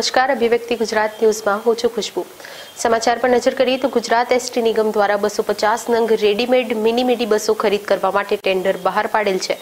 નમસ્કાર. અભિવ્યક્તિ ગુજરાત ન્યૂઝમાં. હું છું ખુશ્બુ. સમાચાર પર નજર કરીએ તો ગુજરાત એસટી નિગમ દ્વારા બસો પચાસ નંગ રેડીમેડ મિની મિડી બસો ખરીદ કરવા માટે ટેન્ડર બહાર પાડેલ છે.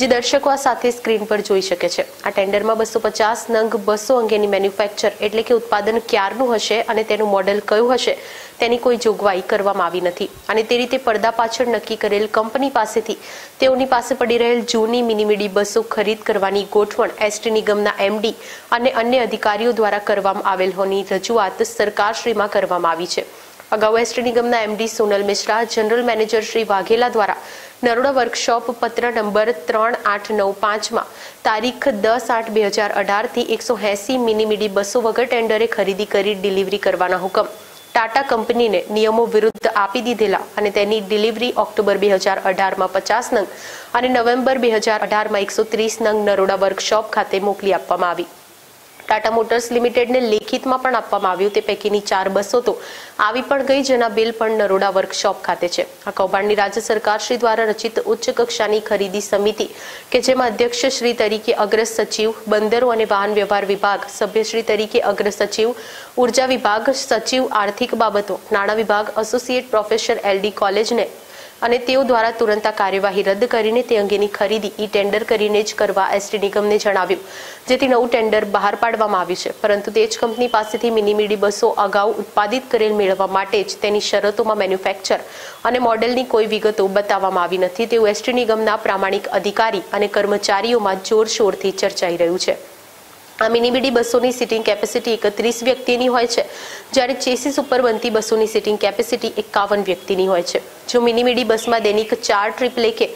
જે દર્શકો આ સાથે સ્ક્રીન પર જોઈ શકે છે. આ ટેન્ડરમાં બસો પચાસ નંગ બસો અંગેની મેન્યુફેક્ચર એટલે કે ઉત્પાદન ક્યારનું હશે અને તેનું મોડેલ કયું હશે તેની કોઈ જોગવાઈ કરવામાં આવી નથી. અને તે રીતે પડદા પાછળ નક્કી કરેલ કંપની પાસેથી તેઓની પાસે પડી રહેલ જૂની મિનિમિડી બસો ખરીદ કરવાની ગોઠવણ એસટી નિગમના એમડી અને અન્ય અધિકારીઓ દ્વારા કરવામાં આવેલ હોવાની રજૂઆત સરકારશ્રીમાં કરવામાં આવી છે. અગાઉ એસટી નિગમના MD Sonal Mishra general manager Shri Vaghela દ્વારા નરોડા વર્કશોપ પત્ર નંબર ત્રણ આઠ નવ પાંચમાં તારીખ દસ આઠ બે હજાર અઢારથી એકસો એસી મિનિમીડી બસો વગર ટેન્ડરે ખરીદી કરી ડિલિવરી કરવાના હુકમ. ટાટા કંપનીને નિયમો વિરુદ્ધ આપી દીધેલા અને તેની ડિલિવરી ઓક્ટોબર બે હજાર અઢારમાં પચાસ નંગ અને નવેમ્બર બે હજાર અઢારમાં એકસો ત્રીસ નંગ નરોડા વર્કશોપ ખાતે મોકલી આપવામાં આવી. ટાટા મોટર્સ લિમિટેડને લેખિતમાં પણ આપવામાં આવ્યું. તે પૈકીની ચાર બસો તો આવી પણ ગઈ, જેના બિલ પણ નરોડા વર્કશોપ ખાતે છે. આ કૌભાંડની રાજ્ય સરકાર શ્રી દ્વારા રચિત ઉચ્ચ કક્ષાની ખરીદી સમિતિ, કે જેમાં અધ્યક્ષ શ્રી તરીકે અગ્ર સચિવ, બંદરો અને વાહન વ્યવહાર વિભાગ સભ્યશ્રી તરીકે અગ્ર સચિવ, ઊર્જા વિભાગ, સચિવ, આર્થિક બાબતો, નાણાં વિભાગ એસોસિએટ પ્રોફેસર એલડી કોલેજને અને તેઓ દ્વારા તુરંત આ કાર્યવાહી રદ કરીને તે અંગેની ખરીદી, ઈ ટેન્ડર કરીને જ કરવા એસટી નિગમને જણાવ્યું, જેથી નવું ટેન્ડર બહાર પાડવામાં આવ્યું છે. પરંતુ તે જ કંપની પાસેથી મિની બસો અગાઉ ઉત્પાદિત કરેલ મેળવવા માટે જ તેની શરતોમાં મેન્યુફેક્ચર અને મોડેલની કોઈ વિગતો બતાવવામાં આવી નથી. તેવું એસટી નિગમના પ્રામાણિક અધિકારી અને કર્મચારીઓમાં જોરશોરથી ચર્ચાઈ રહ્યું છે. આ મિની બસોની સિટિંગ કેપેસિટી એકત્રીસ વ્યક્તિની હોય છે, જ્યારે ચેસીસ ઉપર બનતી બસોની સિટિંગ કેપેસિટી એકાવન વ્યક્તિની હોય છે. જો મિની બસમાં દૈનિક ચાર ટ્રીપ લેકે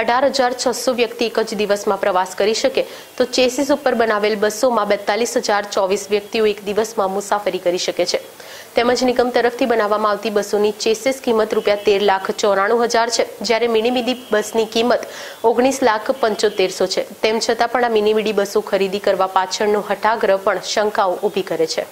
અઢાર હજાર છસો વ્યક્તિ એક જ દિવસમાં પ્રવાસ કરી શકે, તો ચેસીસ ઉપર બનાવેલ બસોમાં બેતાલીસ હજાર ચોવીસ વ્યક્તિઓ એક દિવસમાં મુસાફરી કરી શકે છે. તેમજ નિગમ તરફથી બનાવવામાં આવતી બસોની ચેસીસ કિંમત રૂપિયા તેર લાખ ચોરાણું હજાર છે, જ્યારે મિની બસની કિંમત ઓગણીસ લાખ પંચોતેરસો છે. તેમ છતાં પણ આ મિની બસો ખરીદી કરવા પાછળનો હઠાગ્રહ પણ શંકાઓ ઊભી કરે છે.